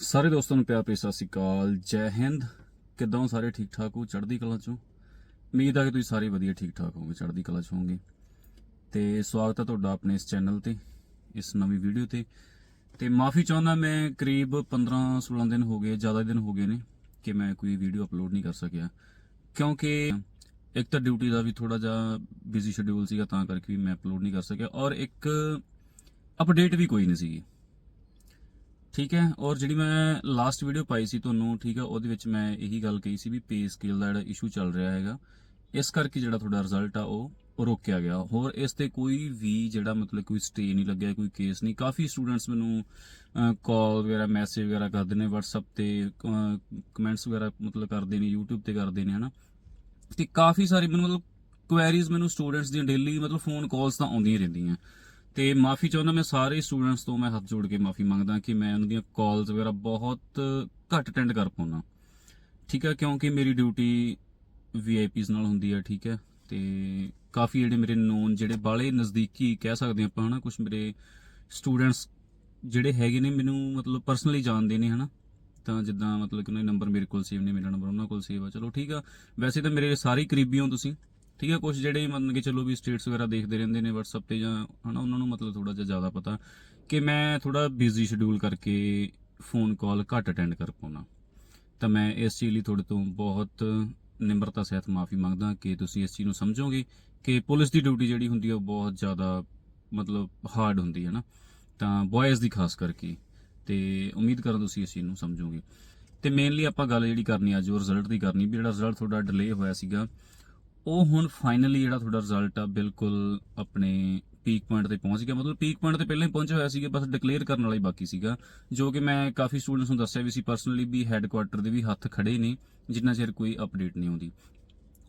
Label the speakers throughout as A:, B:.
A: ਸਾਰੇ ਦੋਸਤਾਂ ਨੂੰ ਪਿਆਰ ਭਰੀ ਸਤਿ ਸ਼੍ਰੀ ਅਕਾਲ, ਜੈ ਹਿੰਦ। ਕਿੱਦਾਂ ਹੋ ਸਾਰੇ? ਠੀਕ ਠਾਕ ਹੋ? ਚੜ੍ਹਦੀ ਕਲਾ ਚੋਂ? ਉਮੀਦ ਆ ਕਿ ਤੁਸੀਂ ਸਾਰੇ ਵਧੀਆ, ਠੀਕ ਠਾਕ ਹੋਵੋਗੇ, ਚੜ੍ਹਦੀ ਕਲਾ ਚ ਹੋਵੋਗੇ। ਤੇ ਸਵਾਗਤ ਹੈ ਤੁਹਾਡਾ ਆਪਣੇ ਇਸ ਚੈਨਲ ਤੇ, ਇਸ ਨਵੀਂ ਵੀਡੀਓ ਤੇ। ਤੇ ਮਾਫੀ ਚਾਹੁੰਦਾ ਮੈਂ ਕਰੀਬ 15 16 ਦਿਨ ਹੋ ਗਏ, ਜ਼ਿਆਦਾ ਦਿਨ ਹੋ ਗਏ ਨੇ ਕਿ ਮੈਂ ਕੋਈ ਵੀਡੀਓ ਅਪਲੋਡ ਨਹੀਂ ਕਰ ਸਕਿਆ। ਕਿਉਂਕਿ ਇੱਕ ਤਾਂ ਡਿਊਟੀ ਦਾ ਵੀ ਥੋੜਾ ਜਿਹਾ ਬਿਜ਼ੀ ਸ਼ਡਿਊਲ ਸੀਗਾ, ਤਾਂ ਕਰਕੇ ਵੀ ਮੈਂ ਅਪਲੋਡ ਨਹੀਂ ਕਰ ਸਕਿਆ। ਔਰ ਇੱਕ ਅਪਡੇਟ ਵੀ ਕੋਈ ਨਹੀਂ ਸੀਗੀ। ਠੀਕ ਹੈ, ਔਰ ਜਿਹੜੀ ਮੈਂ ਲਾਸਟ ਵੀਡੀਓ ਪਾਈ ਸੀ ਤੁਹਾਨੂੰ, ਠੀਕ ਹੈ, ਉਹਦੇ ਵਿੱਚ ਮੈਂ ਇਹੀ ਗੱਲ ਕਹੀ ਸੀ ਵੀ ਪੇ ਸਕੇਲ ਦਾ ਜਿਹੜਾ ਇਸ਼ੂ ਚੱਲ ਰਿਹਾ ਹੈਗਾ, ਇਸ ਕਰਕੇ ਜਿਹੜਾ ਤੁਹਾਡਾ ਰਿਜ਼ਲਟ ਆ ਉਹ ਰੋਕਿਆ ਗਿਆ। ਹੋਰ ਇਸ ਤੇ ਕੋਈ ਵੀ ਜਿਹੜਾ ਮਤਲਬ ਕੋਈ ਸਟੇ ਨਹੀਂ ਲੱਗਿਆ, ਕੋਈ ਕੇਸ ਨਹੀਂ। ਕਾਫੀ ਸਟੂਡੈਂਟਸ ਮੈਨੂੰ ਕਾਲ ਵਗੈਰਾ ਮੈਸੇਜ ਵਗੈਰਾ ਕਰਦੇ ਨੇ WhatsApp ਤੇ ਕਮੈਂਟਸ ਵਗੈਰਾ ਮਤਲਬ ਕਰਦੇ ਨੇ, YouTube ਤੇ ਕਰਦੇ ਨੇ, ਹਨਾ। ਤੇ ਕਾਫੀ ਸਾਰੀ ਮੈਨੂੰ ਮਤਲਬ ਕੁਐਰੀਜ਼ ਮੈਨੂੰ ਸਟੂਡੈਂਟਸ ਦੀਆਂ ਡੇਲੀ ਮਤਲਬ ਫੋਨ ਕਾਲਸ ਤਾਂ ਆਉਂਦੀਆਂ ਹੀ ਰਹਿੰਦੀਆਂ। ਤੇ ਮਾਫੀ ਚਾਹੁੰਦਾ ਮੈਂ ਸਾਰੇ ਸਟੂਡੈਂਟਸ ਤੋਂ ਮੈਂ ਹੱਥ ਜੋੜ ਕੇ ਮਾਫੀ ਮੰਗਦਾ ਕਿ ਮੈਂ ਉਹਨਾਂ ਦੀਆਂ ਕਾਲਸ ਵਗੈਰਾ ਬਹੁਤ ਘੱਟ ਅਟੈਂਡ ਕਰ ਪਾਉਣਾ ਠੀਕ ਹੈ ਕਿਉਂਕਿ ਮੇਰੀ ਡਿਊਟੀ ਵੀਆਈਪੀਸ ਨਾਲ ਹੁੰਦੀ ਹੈ ਠੀਕ ਹੈ ਤੇ ਕਾਫੀ ਜਿਹੜੇ ਮੇਰੇ ਨੋਨ ਜਿਹੜੇ ਬਾਲੇ ਨਜ਼ਦੀਕੀ ਕਹਿ ਸਕਦੇ ਆਪਾਂ, ਹਨਾ ਕੁਝ ਮੇਰੇ ਸਟੂਡੈਂਟਸ ਜਿਹੜੇ ਹੈਗੇ ਨੇ, ਮੈਨੂੰ ਮਤਲਬ ਪਰਸਨਲੀ ਜਾਣਦੇ ਨੇ, ਹਨਾ। ਤਾਂ ਜਿੱਦਾਂ ਮਤਲਬ ਕਿ ਉਹਨਾਂ ਦੇ ਨੰਬਰ ਮੇਰੇ ਕੋਲ ਸੇਵ ਨੇ, ਮੇਰਾ ਨੰਬਰ ਉਹਨਾਂ ਕੋਲ ਸੇਵ ਆ। ਚਲੋ ਠੀਕ ਆ, ਵੈਸੇ ਤਾਂ ਮੇਰੇ ਸਾਰੇ ਕਰੀਬੀ ਹੋ ਤੁਸੀਂ। ਠੀਕ ਹੈ ਕੁਝ ਜਿਹੜੇ ਮਤਲਬ ਕਿ ਚਲੋ ਵੀ ਸਟੇਟਸ ਵਗੈਰਾ ਦੇਖਦੇ ਰਹਿੰਦੇ ਨੇ WhatsApp ਤੇ ਜਾਂ ਹਨਾ, ਉਹਨਾਂ ਨੂੰ ਮਤਲਬ ਥੋੜਾ ਜਿਹਾ ਜ਼ਿਆਦਾ ਪਤਾ ਕਿ ਮੈਂ ਥੋੜਾ ਬਿਜ਼ੀ ਸ਼ਡਿਊਲ ਕਰਕੇ ਫੋਨ ਕਾਲ ਘੱਟ ਅਟੈਂਡ ਕਰ ਪਾਉਣਾ ਤਾਂ ਮੈਂ ਇਸ ਚੀਜ਼ ਲਈ ਤੁਹਾਡੇ ਤੋਂ ਬਹੁਤ ਨਿਮਰਤਾ ਸਹਿਤ ਮਾਫੀ ਮੰਗਦਾ ਕਿ ਤੁਸੀਂ ਇਸ ਚੀਜ਼ ਨੂੰ ਸਮਝੋਗੇ ਕਿ ਪੁਲਿਸ ਦੀ ਡਿਊਟੀ ਜਿਹੜੀ ਹੁੰਦੀ ਹੈ ਉਹ ਬਹੁਤ ਜ਼ਿਆਦਾ ਮਤਲਬ ਹਾਰਡ ਹੁੰਦੀ ਹੈ ਨਾ। ਤਾਂ ਬॉयਜ਼ ਦੀ ਖਾਸ ਕਰਕੇ ਤੇ ਉਮੀਦ ਕਰਾਂ ਤੁਸੀਂ ਇਸ ਚੀਜ਼ ਨੂੰ ਸਮਝੋਗੇ। ਤੇ ਮੇਨਲੀ ਆਪਾਂ ਗੱਲ ਜਿਹੜੀ ਕਰਨੀ ਅੱਜ ਉਹ ਰਿਜ਼ਲਟ ਦੀ ਕਰਨੀ ਵੀ ਜਿਹੜਾ ਰਿਜ਼ਲਟ ਤੁਹਾਡਾ ਡਿਲੇ ਹੋਇਆ ਸੀਗਾ ਉਹ ਹੁਣ ਫਾਈਨਲੀ ਜਿਹੜਾ ਤੁਹਾਡਾ ਰਿਜ਼ਲਟ ਆ, ਬਿਲਕੁਲ ਆਪਣੇ ਪੀਕ ਪੁਆਇੰਟ ਤੇ ਪਹੁੰਚ ਗਿਆ। ਮਤਲਬ ਪੀਕ ਪੁਆਇੰਟ ਤੇ ਪਹਿਲਾਂ ਹੀ ਪਹੁੰਚਿਆ ਹੋਇਆ ਸੀਗਾ, ਬਸ ਡਿਕਲੇਅਰ ਕਰਨ ਵਾਲਾ ਹੀ ਬਾਕੀ ਸੀਗਾ, ਜੋ ਕਿ ਮੈਂ ਕਾਫੀ ਸਟੂਡੈਂਟਸ ਨੂੰ ਦੱਸਿਆ ਵੀ ਸੀ ਪਰਸਨਲੀ ਵੀ ਹੈੱਡਕੁਆਟਰ ਦੇ ਵੀ ਹੱਥ ਖੜੇ ਨੇ, ਜਿੰਨਾ ਚਿਰ ਕੋਈ ਅਪਡੇਟ ਨਹੀਂ ਆਉਂਦੀ।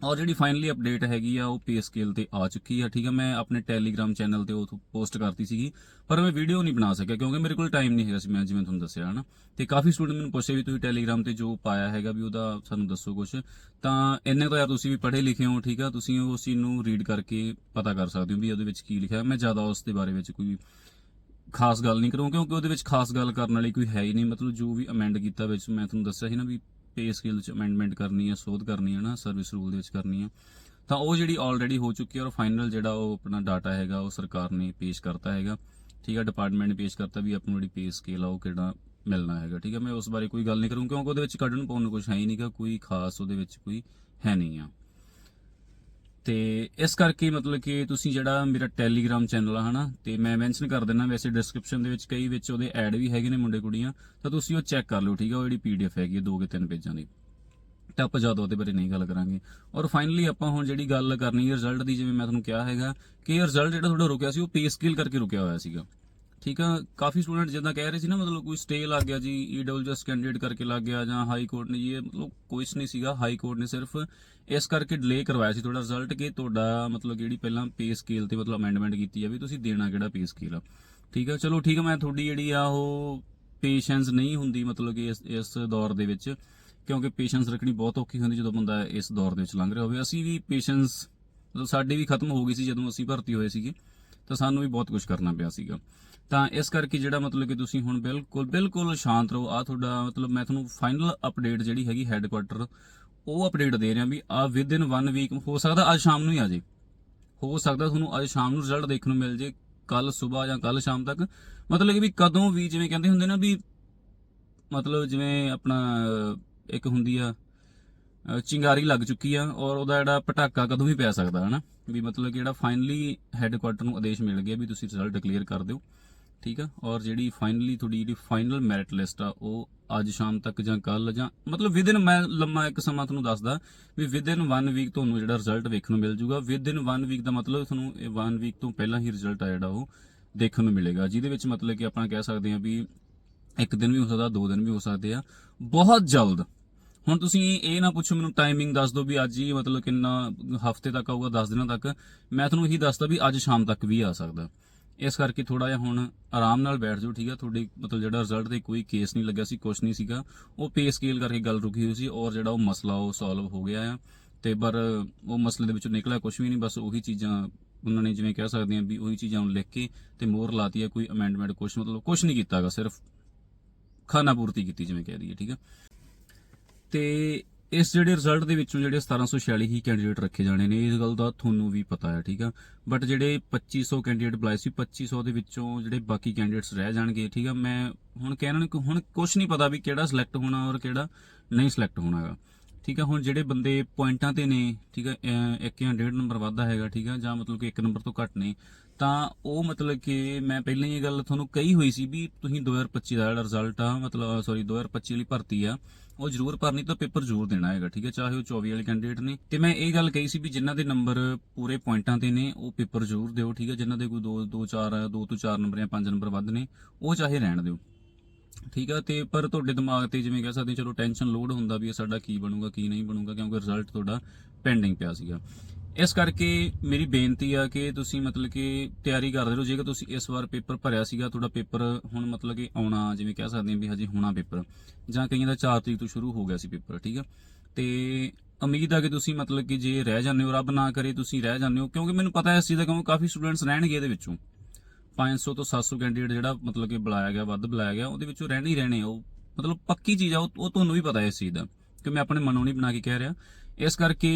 A: ਔਰ ਜਿਹੜੀ ਫਾਈਨਲੀ ਅਪਡੇਟ ਹੈਗੀ ਆ, ਉਹ ਪੇ ਸਕੇਲ ਤੇ ਆ ਚੁੱਕੀ ਆ, ਠੀਕ ਆ? ਮੈਂ ਆਪਣੇ ਟੈਲੀਗ੍ਰਾਮ ਚੈਨਲ ਤੇ ਉਹ ਪੋਸਟ ਕਰਤੀ ਸੀਗੀ, ਪਰ ਮੈਂ ਵੀਡੀਓ ਨਹੀਂ ਬਣਾ ਸਕਿਆ, ਕਿਉਂਕਿ ਮੇਰੇ ਕੋਲ ਟਾਈਮ ਨਹੀਂ ਹੈਗਾ ਸੀ, ਮੈਂ ਜਿਵੇਂ ਤੁਹਾਨੂੰ ਦੱਸਿਆ, ਹਨਾ? ਤੇ ਕਾਫੀ ਸਟੂਡੈਂਟ ਮੈਨੂੰ ਪੁੱਛੇ ਵੀ ਤੁਸੀਂ ਟੈਲੀਗ੍ਰਾਮ ਤੇ ਜੋ ਪਾਇਆ ਹੈਗਾ ਵੀ ਉਹਦਾ ਸਾਨੂੰ ਦੱਸੋ ਕੁਝ ਤਾਂ ਇੰਨੇ ਤਾਂ ਯਾਰ ਤੁਸੀਂ ਵੀ ਪੜ੍ਹੇ ਲਿਖੇ ਹੋ, ਠੀਕ ਆ? ਤੁਸੀਂ ਉਸ ਚੀਜ਼ ਨੂੰ ਰੀਡ ਕਰਕੇ ਪਤਾ ਕਰ ਸਕਦੇ ਹੋ ਵੀ ਉਹਦੇ ਵਿੱਚ ਕੀ ਲਿਖਿਆ ਮੈਂ ਜ਼ਿਆਦਾ ਉਸ ਦੇ ਬਾਰੇ ਵਿੱਚ ਕੋਈ ਖਾਸ ਗੱਲ ਨਹੀਂ ਕਰੂੰ ਕਿਉਂਕਿ ਉਹਦੇ ਵਿੱਚ ਖਾਸ ਗੱਲ ਕਰਨ ਵਾਲੀ ਕੋਈ ਹੈ ਹੀ ਨਹੀਂ। ਮਤਲਬ ਜੋ ਵੀ ਅਮੈਂਡ ਕੀਤਾ ਵਿੱਚ ਮੈਂ ਤੁਹਾਨੂੰ ਦੱਸਿਆ ਸੀ ਨਾ ਵੀ ਪੇ ਸਕੇਲ ਚ ਅਮੈਂਡਮੈਂਟ ਕਰਨੀ ਹੈ, ਸੋਧ ਕਰਨੀ ਹੈ ਨਾ ਸਰਵਿਸ ਰੂਲ ਦੇ ਵਿੱਚ ਕਰਨੀ ਹੈ। ਤਾਂ ਉਹ ਜਿਹੜੀ ਆਲਰੇਡੀ ਹੋ ਚੁੱਕੀ ਹੈ ਔਰ ਫਾਈਨਲ ਜਿਹੜਾ ਉਹ ਆਪਣਾ ਡਾਟਾ ਹੈਗਾ, ਉਹ ਸਰਕਾਰ ਨੇ ਪੇਸ਼ ਕਰਤਾ ਹੈਗਾ। ਠੀਕ ਹੈ ਡਿਪਾਰਟਮੈਂਟ ਨੇ ਪੇਸ਼ ਕਰਤਾ ਵੀ ਆਪਾਂ ਨੂੰ ਜਿਹੜੀ ਪੇ ਸਕੇਲ ਆ ਉਹ ਕਿਹੜਾ ਮਿਲਣਾ ਹੈਗਾ। ਠੀਕ ਹੈ, ਮੈਂ ਉਸ ਬਾਰੇ ਕੋਈ ਗੱਲ ਨਹੀਂ ਕਰੂੰ ਕਿਉਂਕਿ ਉਹਦੇ ਵਿੱਚ ਕੱਢਣ ਪਾਉਣ ਨੂੰ ਕੁਝ ਹੈ ਹੀ ਨਹੀਂਗਾ ਕੋਈ ਖਾਸ ਉਹਦੇ ਵਿੱਚ ਕੋਈ ਹੈ ਨਹੀਂ ਆ। ਤੇ ਇਸ ਕਰਕੇ ਮਤਲਬ ਕਿ ਤੁਸੀਂ ਜਿਹੜਾ ਮੇਰਾ ਟੈਲੀਗ੍ਰਾਮ ਚੈਨਲ ਆ, ਹਨਾ, ਤੇ ਮੈਂ ਮੈਂਸ਼ਨ ਕਰ ਦਿੰਦਾ, ਵੈਸੇ ਡਿਸਕ੍ਰਿਪਸ਼ਨ ਦੇ ਵਿੱਚ ਕਈ ਵਿੱਚ ਉਹਦੇ ਐਡ ਵੀ ਹੈਗੇ ਨੇ ਮੁੰਡੇ ਕੁੜੀਆਂ, ਤਾਂ ਤੁਸੀਂ ਉਹ ਚੈੱਕ ਕਰ ਲਓ, ਠੀਕ ਆ, ਉਹ ਜਿਹੜੀ ਪੀਡੀਐਫ ਹੈਗੀ ਹੈ ਦੋ ਕੇ ਤਿੰਨ ਪੇਜਾਂ ਦੀ। ਤਾਂ ਆਪਾਂ ਜ਼ਿਆਦਾ ਉਹਦੇ ਬਾਰੇ ਨਹੀਂ ਗੱਲ ਕਰਾਂਗੇ। ਔਰ ਫਾਈਨਲੀ ਆਪਾਂ ਹੁਣ ਜਿਹੜੀ ਗੱਲ ਕਰਨੀ ਹੈ ਰਿਜ਼ਲਟ ਦੀ, ਜਿਵੇਂ ਮੈਂ ਤੁਹਾਨੂੰ ਕਿਹਾ ਹੈਗਾ, ਕਿ ਇਹ ਰਿਜ਼ਲਟ ਜਿਹੜਾ ਤੁਹਾਡਾ ਰੁਕਿਆ ਸੀ, ਉਹ ਪੇ ਸਕੇਲ ਕਰਕੇ ਰੁਕਿਆ ਹੋਇਆ ਸੀਗਾ। ਠੀਕ ਆ, ਕਾਫੀ ਸਟੂਡੈਂਟ ਜਿੱਦਾਂ ਕਹਿ ਰਹੇ ਸੀ ਨਾ, ਮਤਲਬ ਕੋਈ ਸਟੇ ਲੱਗ ਗਿਆ ਜੀ ਈਡਬਲਯੂਐਸ ਕੈਂਡੀਡੇਟ ਕਰਕੇ ਲੱਗ ਗਿਆ ਜਾਂ ਹਾਈ ਕੋਰਟ ਨੇ ਜੀ, ਇਹ ਮਤਲਬ ਕੁਝ ਨਹੀਂ ਸੀਗਾ ਹਾਈ ਕੋਰਟ ਨੇ ਸਿਰਫ ਇਸ ਕਰਕੇ ਡਿਲੇ ਕਰਵਾਇਆ ਸੀ ਤੁਹਾਡਾ ਰਿਜ਼ਲਟ ਕਿ ਤੁਹਾਡਾ ਮਤਲਬ ਜਿਹੜੀ ਪਹਿਲਾਂ ਪੇ ਸਕੇਲ ਤੇ ਮਤਲਬ ਅਮੈਂਡਮੈਂਟ ਕੀਤੀ ਆ ਵੀ ਤੁਸੀਂ ਦੇਣਾ ਕਿਹੜਾ ਪੇ ਸਕੇਲ ਆ। ਠੀਕ ਆ, ਚਲੋ ਠੀਕ ਆ, ਮੈਂ ਤੁਹਾਡੀ ਜਿਹੜੀ ਆ ਉਹ ਪੇਸ਼ੈਂਸ ਨਹੀਂ ਹੁੰਦੀ ਮਤਲਬ ਕਿ ਇਸ ਇਸ ਦੌਰ ਦੇ ਵਿੱਚ, ਕਿਉਂਕਿ ਪੇਸ਼ੈਂਸ ਰੱਖਣੀ ਬਹੁਤ ਔਖੀ ਹੁੰਦੀ ਜਦੋਂ ਬੰਦਾ ਇਸ ਦੌਰ ਦੇ ਵਿੱਚ ਲੰਘ ਰਿਹਾ ਹੋਵੇ। ਅਸੀਂ ਵੀ ਪੇਸ਼ੈਂਸ ਮਤਲਬ ਸਾਡੀ ਵੀ ਖਤਮ ਹੋ ਗਈ ਸੀ ਜਦੋਂ ਅਸੀਂ ਭਰਤੀ ਹੋਏ ਸੀਗੇ। ਤਾਂ ਸਾਨੂੰ ਵੀ ਬਹੁਤ ਕੁਝ ਕਰਨਾ ਪਿਆ ਸੀਗਾ। ਤਾਂ ਇਸ ਕਰਕੇ ਜਿਹੜਾ ਮਤਲਬ ਕਿ ਤੁਸੀਂ ਹੁਣ ਬਿਲਕੁਲ ਬਿਲਕੁਲ ਸ਼ਾਂਤ ਰਹੋ। ਆ ਤੁਹਾਡਾ ਮਤਲਬ ਮੈਂ ਤੁਹਾਨੂੰ ਫਾਈਨਲ ਅਪਡੇਟ ਜਿਹੜੀ ਹੈਗੀ ਹੈੱਡਕੁਆਟਰ ਉਹ ਅਪਡੇਟ ਦੇ ਰਿਹਾ ਵੀ ਆ ਵਿਦ ਇਨ 1 ਵੀਕ ਹੋ ਸਕਦਾ ਅੱਜ ਸ਼ਾਮ ਨੂੰ ਹੀ ਆ ਜੇ। ਹੋ ਸਕਦਾ ਤੁਹਾਨੂੰ ਅੱਜ ਸ਼ਾਮ ਨੂੰ ਰਿਜ਼ਲਟ ਦੇਖਣ ਨੂੰ ਮਿਲ ਜੇ, ਕੱਲ ਸਵੇਰ ਜਾਂ ਕੱਲ ਸ਼ਾਮ ਤੱਕ। ਮਤਲਬ ਕਿ ਵੀ ਕਦੋਂ ਵੀ ਜਿਵੇਂ ਕਹਿੰਦੇ ਹੁੰਦੇ ਨਾ ਵੀ ਮਤਲਬ ਜਿਵੇਂ ਆਪਣਾ ਇੱਕ ਹੁੰਦੀ ਆ ਚਿੰਗਾਰੀ ਲੱਗ ਚੁੱਕੀ ਆ ਔਰ ਉਹਦਾ ਜਿਹੜਾ ਪਟਾਕਾ ਕਦੋਂ ਵੀ ਪੈ ਸਕਦਾ ਹੈ ਨਾ ਵੀ ਮਤਲਬ ਕਿ ਜਿਹੜਾ ਫਾਈਨਲੀ ਹੈੱਡਕੁਆਟਰ ਨੂੰ ਆਦੇਸ਼ ਮਿਲ ਗਿਆ ਵੀ ਤੁਸੀਂ ਰਿਜ਼ਲਟ ਡਿਕਲੇਅਰ ਕਰ ਦਿਓ, ਠੀਕ ਆ? ਔਰ ਜਿਹੜੀ ਫਾਈਨਲੀ ਤੁਹਾਡੀ ਜਿਹੜੀ ਫਾਈਨਲ ਮੈਰਿਟ ਲਿਸਟ ਆ, ਉਹ ਅੱਜ ਸ਼ਾਮ ਤੱਕ ਜਾਂ ਕੱਲ ਜਾਂ ਮਤਲਬ ਵਿਦਿਨ ਮੈਂ ਲੰਮਾ ਇੱਕ ਸਮਾਂ ਤੁਹਾਨੂੰ ਦੱਸਦਾ ਵੀ ਵਿਦਿਨ 1 ਵੀਕ ਤੁਹਾਨੂੰ ਜਿਹੜਾ ਰਿਜ਼ਲਟ ਵੇਖਣ ਨੂੰ ਮਿਲ ਜੂਗਾ। ਵਿਦਿਨ 1 ਵੀਕ ਦਾ ਮਤਲਬ ਤੁਹਾਨੂੰ ਇਹ 1 ਵੀਕ ਤੋਂ ਪਹਿਲਾਂ ਹੀ ਰਿਜ਼ਲਟ ਆ ਜਿਹੜਾ ਉਹ ਦੇਖਣ ਨੂੰ ਮਿਲੇਗਾ। ਜਿਹਦੇ ਵਿੱਚ ਮਤਲਬ ਕਿ ਆਪਾਂ ਕਹਿ ਸਕਦੇ ਹਾਂ ਵੀ ਇੱਕ ਦਿਨ ਵੀ ਹੋ ਸਕਦਾ, ਦੋ ਦਿਨ ਵੀ ਹੋ ਸਕਦੇ ਆ। ਬਹੁਤ ਜਲਦ ਹੁਣ ਤੁਸੀਂ ਇਹ ਨਾ ਪੁੱਛੋ, ਮੈਨੂੰ ਟਾਈਮਿੰਗ ਦੱਸ ਦਿਓ ਵੀ ਅੱਜ ਹੀ ਮਤਲਬ ਕਿੰਨਾ ਹਫ਼ਤੇ ਤੱਕ ਆਊਗਾ 10 ਦਿਨਾਂ ਤੱਕ। ਮੈਂ ਤੁਹਾਨੂੰ ਇਹੀ ਦੱਸਦਾ ਵੀ ਅੱਜ ਸ਼ਾਮ ਤੱਕ ਵੀ ਆ ਸਕਦਾ। ਇਸ ਕਰਕੇ ਥੋੜਾ ਜਿਹਾ ਹੁਣ ਆਰਾਮ ਨਾਲ ਬੈਠ ਜਾਓ, ਠੀਕ ਆ? ਤੁਹਾਡੀ ਮਤਲਬ ਜਿਹੜਾ ਰਿਜ਼ਲਟ ਤੇ ਕੋਈ ਕੇਸ ਨਹੀਂ ਲੱਗਿਆ ਸੀ, ਕੁਛ ਨਹੀਂ ਸੀਗਾ। ਉਹ ਪੇ ਸਕੇਲ ਕਰਕੇ ਗੱਲ ਰੁਕੀ ਹੋਈ ਸੀ ਔਰ ਜਿਹੜਾ ਉਹ ਮਸਲਾ ਉਹ ਸੋਲਵ ਹੋ ਗਿਆ ਆ। ਤੇ ਪਰ ਉਹ ਮਸਲੇ ਦੇ ਵਿੱਚੋਂ ਨਿਕਲਿਆ ਕੁਝ ਵੀ ਨਹੀਂ, ਬਸ ਉਹੀ ਚੀਜ਼ਾਂ ਉਹਨਾਂ ਨੇ ਜਿਵੇਂ ਕਹਿ ਸਕਦੇ ਆ ਵੀ ਉਹੀ ਚੀਜ਼ਾਂ ਨੂੰ ਲਿਖ ਕੇ ਤੇ ਮੋਹਰ ਲਾਤੀ ਹੈ ਕੋਈ ਅਮੈਂਡਮੈਂਟ ਕੁਝ ਮਤਲਬ ਕੁਝ ਨਹੀਂ ਕੀਤਾਗਾ, ਸਿਰਫ ਖਾਨਾ ਪੂਰਤੀ ਕੀਤੀ ਜਿਵੇਂ ਕਹਿ ਦਈਏ, ਠੀਕ ਆ? ਤੇ ਇਸ ਜਿਹੜੇ ਰਿਜ਼ਲਟ ਦੇ ਵਿੱਚੋਂ ਜਿਹੜੇ 1746 ਹੀ ਕੈਂਡੀਡੇਟ ਰੱਖੇ ਜਾਣੇ ਨੇ, ਇਸ ਗੱਲ ਦਾ ਤੁਹਾਨੂੰ ਵੀ ਪਤਾ ਹੈ, ਠੀਕ ਆ? ਬਟ ਜਿਹੜੇ 2500 ਕੈਂਡੀਡੇਟ ਬੁਲਾਏ ਸੀ 2500 ਦੇ ਵਿੱਚੋਂ ਜਿਹੜੇ ਬਾਕੀ ਕੈਂਡੀਡੇਟਸ ਰਹਿ ਜਾਣਗੇ, ਠੀਕ ਆ? ਮੈਂ ਹੁਣ ਕਹਿਣਾ ਕਿ ਹੁਣ ਕੁਝ ਨਹੀਂ ਪਤਾ ਵੀ ਕਿਹੜਾ ਸਿਲੈਕਟ ਹੋਣਾ ਔਰ ਕਿਹੜਾ ਨਹੀਂ ਸਿਲੈਕਟ ਹੋਣਾਗਾ, ਠੀਕ ਆ? ਹੁਣ ਜਿਹੜੇ ਬੰਦੇ ਪੁਆਇੰਟਾਂ ਤੇ ਨੇ, ਠੀਕ ਆ ਇੱਕ ਜਾਂ ਡੇਢ ਨੰਬਰ ਵਾਧਾ ਹੈਗਾ, ਠੀਕ ਆ, ਜਾਂ ਮਤਲਬ ਕਿ ਇੱਕ ਨੰਬਰ ਤੋਂ ਘੱਟ ਨੇ, ਤਾਂ ਉਹ ਮਤਲਬ ਕਿ ਮੈਂ ਪਹਿਲਾਂ ਹੀ ਇਹ ਗੱਲ ਤੁਹਾਨੂੰ ਕਹੀ ਹੋਈ ਸੀ ਵੀ ਤੁਸੀਂ 2025 ਦਾ ਜਿਹੜਾ ਰਿਜ਼ਲਟ ਆ, ਮਤਲਬ ਸੌਰੀ 2025 ਵਾਲੀ ਭਰਤੀ ਆ ਉਹ ਜ਼ਰੂਰ ਭਰਨੀ ਤਾਂ ਪੇਪਰ ਜ਼ਰੂਰ ਦੇਣਾ ਹੈਗਾ ਠੀਕ ਹੈ? ਚਾਹੇ ਉਹ 24 ਵਾਲੇ ਕੈਂਡੀਡੇਟ ਨੇ। ਤੇ ਮੈਂ ਇਹ ਗੱਲ ਕਹੀ ਸੀ ਵੀ ਜਿਨ੍ਹਾਂ ਦੇ ਨੰਬਰ ਪੂਰੇ ਪੁਆਇੰਟਾਂ ਤੇ ਨੇ ਉਹ ਪੇਪਰ ਜ਼ਰੂਰ ਦਿਓ ਠੀਕ ਹੈ? ਜਿਨ੍ਹਾਂ ਦੇ ਕੋਈ 2 2 4 2 ਤੋਂ 4 ਨੰਬਰ ਜਾਂ 5 ਨੰਬਰ ਵੱਧ ਨੇ ਉਹ ਚਾਹੇ ਰਹਿਣ ਦਿਓ। ਠੀਕ ਆ ਤੇ ਪਰ ਤੁਹਾਡੇ ਦਿਮਾਗ ਤੇ ਜਿਵੇਂ ਕਹਿ ਸਕਦੇ ਹਾਂ, ਚਲੋ ਟੈਨਸ਼ਨ ਲੋਡ ਹੁੰਦਾ ਵੀ ਸਾਡਾ ਕੀ ਬਣੂਗਾ ਕੀ ਨਹੀਂ ਬਣੂਗਾ ਕਿਉਂਕਿ ਰਿਜ਼ਲਟ ਤੁਹਾਡਾ ਪੈਂਡਿੰਗ ਪਿਆ ਸੀਗਾ। ਇਸ ਕਰਕੇ ਮੇਰੀ ਬੇਨਤੀ ਆ ਕਿ ਤੁਸੀਂ ਮਤਲਬ ਕਿ ਤਿਆਰੀ ਕਰਦੇ ਰਹੋ। ਜੇਕਰ ਤੁਸੀਂ ਇਸ ਵਾਰ ਪੇਪਰ ਭਰਿਆ ਸੀਗਾ, ਤੁਹਾਡਾ ਪੇਪਰ ਹੁਣ ਮਤਲਬ ਕਿ ਆਉਣਾ ਜਿਵੇਂ ਕਹਿ ਸਕਦੇ ਹਾਂ ਵੀ ਹਜੇ ਹੋਣਾ ਪੇਪਰ, ਜਾਂ ਕਈਆਂ ਦਾ 4 ਤਰੀਕ ਤੋਂ ਸ਼ੁਰੂ ਹੋ ਗਿਆ ਸੀ ਪੇਪਰ, ਠੀਕ ਆ? ਤੇ ਉਮੀਦ ਆ ਕਿ ਤੁਸੀਂ ਮਤਲਬ ਕਿ ਜੇ ਰਹਿ ਜਾਂਦੇ ਹੋ, ਰੱਬ ਨਾ ਕਰੇ ਤੁਸੀਂ ਰਹਿ ਜਾਂਦੇ ਹੋ, ਕਿਉਂਕਿ ਮੈਨੂੰ ਪਤਾ ਹੈ ਇਸ ਚੀਜ਼ ਦਾ ਕਿਉਂਕਿ ਕਾਫੀ ਸਟੂਡੈਂਟਸ ਰਹਿਣਗੇ ਇਹਦੇ ਵਿੱਚੋਂ। 500 ਤੋਂ 700 ਕੈਂਡੀਡੇਟ ਜਿਹੜਾ ਮਤਲਬ ਕਿ ਬੁਲਾਇਆ ਗਿਆ, ਵੱਧ ਬੁਲਾਇਆ ਗਿਆ, ਉਹਦੇ ਵਿੱਚੋਂ ਰਹਿਣੇ ਹੀ ਰਹਿਣੇ ਉਹ। ਮਤਲਬ ਪੱਕੀ ਚੀਜ਼ ਆ, ਉਹ ਉਹ ਤੁਹਾਨੂੰ ਵੀ ਪਤਾ ਹੈ ਇਸ ਚੀਜ਼ ਦਾ, ਕਿ ਮੈਂ ਆਪਣੇ ਮਨੋਂ ਨਹੀਂ ਬਣਾ ਕੇ ਕਹਿ ਰਿਹਾ। ਇਸ ਕਰਕੇ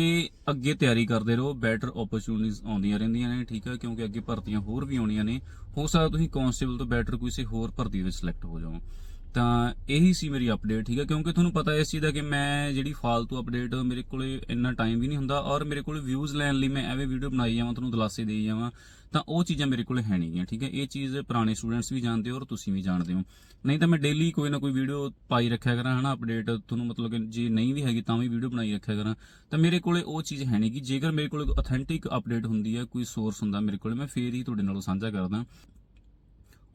A: ਅੱਗੇ ਤਿਆਰੀ ਕਰਦੇ ਰਹੋ ਬੈਟਰ ਓਪਰਚੁਨਿਟੀਆਂ ਆਉਂਦੀਆਂ ਰਹਿੰਦੀਆਂ ਨੇ, ਠੀਕ ਹੈ ਕਿਉਂਕਿ ਅੱਗੇ ਭਰਤੀਆਂ ਹੋਰ ਵੀ ਆਉਣੀਆਂ ਨੇ। ਹੋ ਸਕਦਾ ਤੁਸੀਂ ਕਾਂਸਟੇਬਲ ਤੋਂ ਬੈਟਰ ਕੋਈ ਸੇ ਹੋਰ ਭਰਤੀ ਵਿੱਚ ਸਿਲੈਕਟ ਹੋ ਜਾਓ। ਤਾਂ ਇਹੀ ਸੀ ਮੇਰੀ ਅਪਡੇਟ ਠੀਕ ਹੈ? ਕਿਉਂਕਿ ਤੁਹਾਨੂੰ ਪਤਾ ਇਸ ਚੀਜ਼ ਦਾ ਕਿ ਮੈਂ ਜਿਹੜੀ ਫਾਲਤੂ ਅਪਡੇਟ ਮੇਰੇ ਕੋਲੇ ਇੰਨਾ ਟਾਈਮ ਵੀ ਨਹੀਂ ਹੁੰਦਾ ਔਰ ਮੇਰੇ ਕੋਲ ਵਿਊਜ਼ ਲੈਣ ਲਈ ਮੈਂ ਐਵੇਂ ਵੀਡੀਓ ਬਣਾਈ ਜਾਵਾਂ, ਤੁਹਾਨੂੰ ਦਿਲਾਸੇ ਦੇਈ ਜਾਵਾਂ, ਤਾਂ ਉਹ ਚੀਜ਼ਾਂ ਮੇਰੇ ਕੋਲੇ ਹੈ ਨਹੀਂਗੀਆਂ, ਠੀਕ ਹੈ? ਇਹ ਚੀਜ਼ ਪੁਰਾਣੇ ਸਟੂਡੈਂਟਸ ਵੀ ਜਾਣਦੇ ਹੋ ਔਰ ਤੁਸੀਂ ਵੀ ਜਾਣਦੇ ਹੋ। ਨਹੀਂ ਤਾਂ ਮੈਂ ਡੇਲੀ ਕੋਈ ਨਾ ਕੋਈ ਵੀਡੀਓ ਪਾਈ ਰੱਖਿਆ ਕਰਾਂ, ਹਨਾ ਅਪਡੇਟ ਤੁਹਾਨੂੰ ਮਤਲਬ ਕਿ ਜੇ ਨਹੀਂ ਵੀ ਹੈਗੀ ਤਾਂ ਵੀ ਵੀਡੀਓ ਬਣਾਈ ਰੱਖਿਆ ਕਰਾਂ। ਤਾਂ ਮੇਰੇ ਕੋਲੇ ਉਹ ਚੀਜ਼ ਹੈ ਨਹੀਂ ਕਿ ਜੇਕਰ ਮੇਰੇ ਕੋਲੇ ਅਥੈਂਟਿਕ ਅਪਡੇਟ ਹੁੰਦੀ ਹੈ, ਕੋਈ ਸੋਰਸ ਹੁੰਦਾ ਮੇਰੇ ਕੋਲੇ, ਮੈਂ ਫੇਰ ਹੀ ਤੁਹਾਡੇ ਨਾਲ ਸਾਂਝਾ ਕਰਦਾ।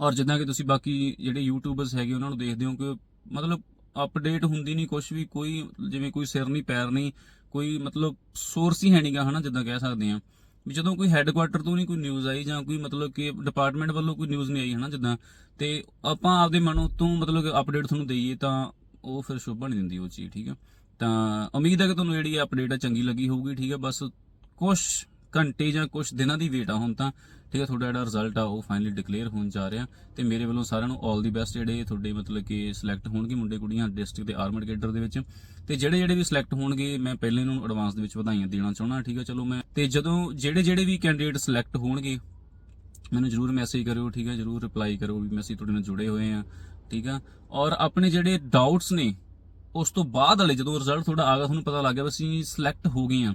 A: ਔਰ ਜਿੱਦਾਂ ਕਿ ਤੁਸੀਂ ਬਾਕੀ ਜਿਹੜੇ ਯੂਟਿਊਬਰਸ ਹੈਗੇ ਉਹਨਾਂ ਨੂੰ ਦੇਖਦੇ ਹੋ ਕਿ ਮਤਲਬ ਅਪਡੇਟ ਹੁੰਦੀ ਨਹੀਂ ਕੁਝ ਵੀ, ਕੋਈ ਜਿਵੇਂ ਕੋਈ ਸਿਰ ਨਹੀਂ, ਪੈਰ ਨਹੀਂ, ਕੋਈ ਮਤਲਬ ਸੋਰਸ ਹੀ ਹੈ ਨਹੀਂਗਾ ਹਨਾ, ਜਿੱਦਾਂ ਕਹਿ ਸਕਦੇ ਆ ਵੀ ਜਦੋਂ ਕੋਈ ਹੈੱਡਕੁਆਟਰ ਤੋਂ ਨਹੀਂ ਕੋਈ ਨਿਊਜ਼ ਆਈ ਜਾਂ ਕੋਈ ਮਤਲਬ ਕਿ ਡਿਪਾਰਟਮੈਂਟ ਵੱਲੋਂ ਕੋਈ ਨਿਊਜ਼ ਨਹੀਂ ਆਈ, ਹਨਾ, ਜਿੱਦਾਂ, ਤੇ ਆਪਾਂ ਆਪਦੇ ਮਨੋਂ ਤੋਂ ਮਤਲਬ ਕਿ ਅਪਡੇਟ ਤੁਹਾਨੂੰ ਦਈਏ ਤਾਂ ਉਹ ਫਿਰ ਸ਼ੋਭਾ ਨਹੀਂ ਦਿੰਦੀ ਉਹ ਚੀਜ਼, ਠੀਕ ਆ ਤਾਂ ਉਮੀਦ ਹੈ ਕਿ ਤੁਹਾਨੂੰ ਜਿਹੜੀ ਅਪਡੇਟ ਆ ਚੰਗੀ ਲੱਗੀ ਹੋਊਗੀ, ਠੀਕ ਹੈ, ਬਸ ਕੁਝ ਘੰਟੇ ਜਾਂ ਕੁਝ ਦਿਨਾਂ ਦੀ ਵੇਟ ਆ ਹੁਣ ਤਾਂ। ਠੀਕ ਹੈ ਤੁਹਾਡਾ ਜਿਹੜਾ ਰਿਜ਼ਲਟ ਆ, ਉਹ ਫਾਈਨਲੀ ਡਿਕਲੇਅਰ ਹੋਣ ਜਾ ਰਿਹਾ। ਤੇ ਮੇਰੇ ਵੱਲੋਂ ਸਾਰਿਆਂ ਨੂੰ ਆਲ ਦੀ ਬੈਸਟ ਜਿਹੜੇ ਤੁਹਾਡੇ ਮਤਲਬ ਕਿ ਸਿਲੈਕਟ ਹੋਣਗੇ ਮੁੰਡੇ ਕੁੜੀਆਂ ਡਿਸਟ੍ਰਿਕਟ ਦੇ ਆਰਮਡ ਕੇਡਰ ਦੇ ਵਿੱਚ। ਤੇ ਜਿਹੜੇ ਜਿਹੜੇ ਵੀ ਸਿਲੈਕਟ ਹੋਣਗੇ, ਮੈਂ ਪਹਿਲੇ ਇਹਨਾਂ ਨੂੰ ਐਡਵਾਂਸ ਦੇ ਵਿੱਚ ਵਧਾਈਆਂ ਦੇਣਾ ਚਾਹੁੰਦਾ। ਠੀਕ ਹੈ ਚਲੋ ਮੈਂ ਤੇ ਜਦੋਂ ਜਿਹੜੇ ਜਿਹੜੇ ਵੀ ਕੈਂਡੀਡੇਟ ਸਿਲੈਕਟ ਹੋਣਗੇ, ਮੈਨੂੰ ਜਰੂਰ ਮੈਸੇਜ ਕਰਿਓ, ਠੀਕ ਹੈ ਜਰੂਰ ਰਿਪਲਾਈ ਕਰੋ ਵੀ ਅਸੀਂ ਤੁਹਾਡੇ ਨਾਲ ਜੁੜੇ ਹੋਏ ਆ। ਠੀਕ ਆ, ਔਰ ਆਪਣੇ ਜਿਹੜੇ ਡਾਊਟਸ ਨੇ, ਉਸ ਤੋਂ ਬਾਅਦ ਵਾਲੇ ਜਦੋਂ ਰਿਜ਼ਲਟ ਤੁਹਾਡਾ ਆ ਗਿਆ, ਤੁਹਾਨੂੰ ਪਤਾ ਲੱਗ ਗਿਆ ਵੀ ਅਸੀਂ ਸਿਲੈਕਟ ਹੋ ਗਏ ਆ।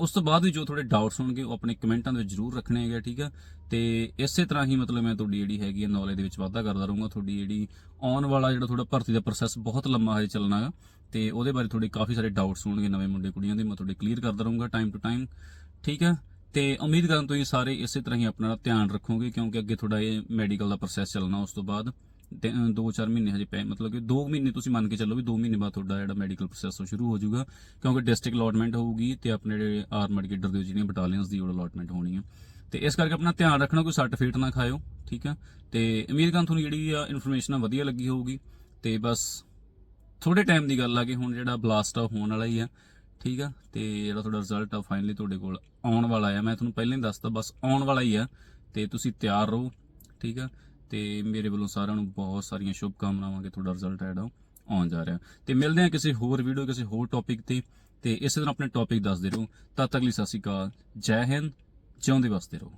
A: ਉਸ ਤੋਂ ਬਾਅਦ ਵੀ ਜੋ ਤੁਹਾਡੇ ਡਾਊਟਸ ਹੋਣਗੇ, ਉਹ ਆਪਣੇ ਕਮੈਂਟਾਂ ਦੇ ਵਿੱਚ ਜਰੂਰ ਰੱਖਣੇ ਹੈਗੇ ਠੀਕ ਆ? ਤੇ ਇਸੇ ਤਰ੍ਹਾਂ ਹੀ ਮਤਲਬ ਮੈਂ ਤੁਹਾਡੀ ਜਿਹੜੀ ਹੈਗੀ ਹੈ ਨੌਲੇਜ ਦੇ ਵਿੱਚ ਵਾਧਾ ਕਰਦਾ ਰਹੂੰਗਾ। ਤੁਹਾਡੀ ਜਿਹੜੀ ਆਉਣ ਵਾਲਾ ਜਿਹੜਾ ਤੁਹਾਡਾ ਭਰਤੀ ਦਾ ਪ੍ਰੋਸੈਸ ਬਹੁਤ ਲੰਮਾ ਹਜੇ ਚੱਲਣਾ ਹੈ ਤੇ ਉਹਦੇ ਬਾਰੇ ਤੁਹਾਡੇ ਕਾਫੀ ਸਾਰੇ ਡਾਊਟਸ ਹੋਣਗੇ ਨਵੇਂ ਮੁੰਡੇ ਕੁੜੀਆਂ ਦੇ, ਮੈਂ ਤੁਹਾਡੇ ਕਲੀਅਰ ਕਰਦਾ ਰਹੂੰਗਾ ਟਾਈਮ ਟੂ ਟਾਈਮ ਠੀਕ ਹੈ ਤੇ ਉਮੀਦ ਕਰਨ ਤੋਂ ਤੁਸੀਂ ਸਾਰੇ ਇਸੇ ਤਰ੍ਹਾਂ ਹੀ ਆਪਣਾ ਧਿਆਨ ਰੱਖੋਗੇ, ਕਿਉਂਕਿ ਅੱਗੇ ਤੁਹਾਡਾ ਇਹ ਮੈਡੀਕਲ ਦਾ ਪ੍ਰੋਸੈਸ ਚੱਲਣਾ ਉਸ ਤੋਂ ਬਾਅਦ। 2-4 ਮਹੀਨੇ ਹਜੇ ਪਏ, ਮਤਲਬ ਕਿ 2 ਮਹੀਨੇ ਤੁਸੀਂ ਮੰਨ ਕੇ ਚੱਲੋ ਵੀ 2 ਮਹੀਨੇ ਬਾਅਦ ਤੁਹਾਡਾ ਜਿਹੜਾ ਮੈਡੀਕਲ ਪ੍ਰੋਸੈਸ ਉਹ ਸ਼ੁਰੂ ਹੋ ਜਾਊਗਾ, ਕਿਉਂਕਿ ਡਿਸਟ੍ਰਿਕਟ ਅਲਾਟਮੈਂਟ ਹੋਊਗੀ ਤੇ ਆਪਣੇ ਜਿਹੜੇ ਆਰਮਡ ਗੇਡਰ ਦੇ ਜਿਹੜੀਆਂ ਬਟਾਲੀਅਨਸ ਦੀ ਉਹ ਅਲਾਟਮੈਂਟ ਹੋਣੀ ਹੈ ਤੇ ਇਸ ਕਰਕੇ ਆਪਣਾ ਧਿਆਨ ਰੱਖਣਾ ਕੋਈ ਸੱਟ ਫੇਟ ਨਾ ਖਾਇਓ, ਠੀਕ ਆ? ਤੇ ਉਮੀਦ ਕਰਾਂ ਤੁਹਾਨੂੰ ਜਿਹੜੀ ਆ ਇਨਫੋਰਮੇਸ਼ਨ ਆ ਵਧੀਆ ਲੱਗੀ ਹੋਊਗੀ, ਤੇ ਬਸ ਥੋੜੇ ਟਾਈਮ ਦੀ ਗੱਲ ਆ ਕਿ ਹੁਣ ਜਿਹੜਾ ਬਲਾਸਟ ਆ ਹੋਣ ਵਾਲਾ ਹੀ ਆ, ਠੀਕ ਆ? ਤੇ ਜਿਹੜਾ ਤੁਹਾਡਾ ਰਿਜ਼ਲਟ ਆ ਫਾਈਨਲੀ ਤੁਹਾਡੇ ਕੋਲ ਆਉਣ ਵਾਲਾ ਆ। ਮੈਂ ਤੁਹਾਨੂੰ ਪਹਿਲਾਂ ਹੀ ਦੱਸਤਾ, ਬਸ ਆਉਣ ਵਾਲਾ ਹੀ ਆ, ਤੇ ਤੁਸੀਂ ਤਿਆਰ ਰਹੋ, ਠੀਕ ਆ? ਤੇ ਮੇਰੇ ਵੱਲੋਂ ਸਾਰਿਆਂ ਨੂੰ ਬਹੁਤ ਸਾਰੀਆਂ ਸ਼ੁਭ ਕਾਮਨਾਵਾਂ ਕਿ ਤੁਹਾਡਾ ਰਿਜ਼ਲਟ ਜਿਹੜਾ ਉਹ ਆਉਣ ਜਾ ਰਿਹਾ। ਤੇ ਮਿਲਦੇ ਹਾਂ ਕਿਸੇ ਹੋਰ ਵੀਡੀਓ ਕਿਸੇ ਹੋਰ ਟੌਪਿਕ ਤੇ। ਤੇ ਇਸੇ ਤਰ੍ਹਾਂ ਆਪਣੇ ਟੌਪਿਕ ਦੱਸਦੇ ਰਹੋ। ਤਦ ਤੱਕ ਲਈ ਸਤਿ ਸ਼੍ਰੀ ਅਕਾਲ। ਜੈ ਹਿੰਦ। ਜਿਉਂਦੇ ਵਸਦੇ ਰਹੋ।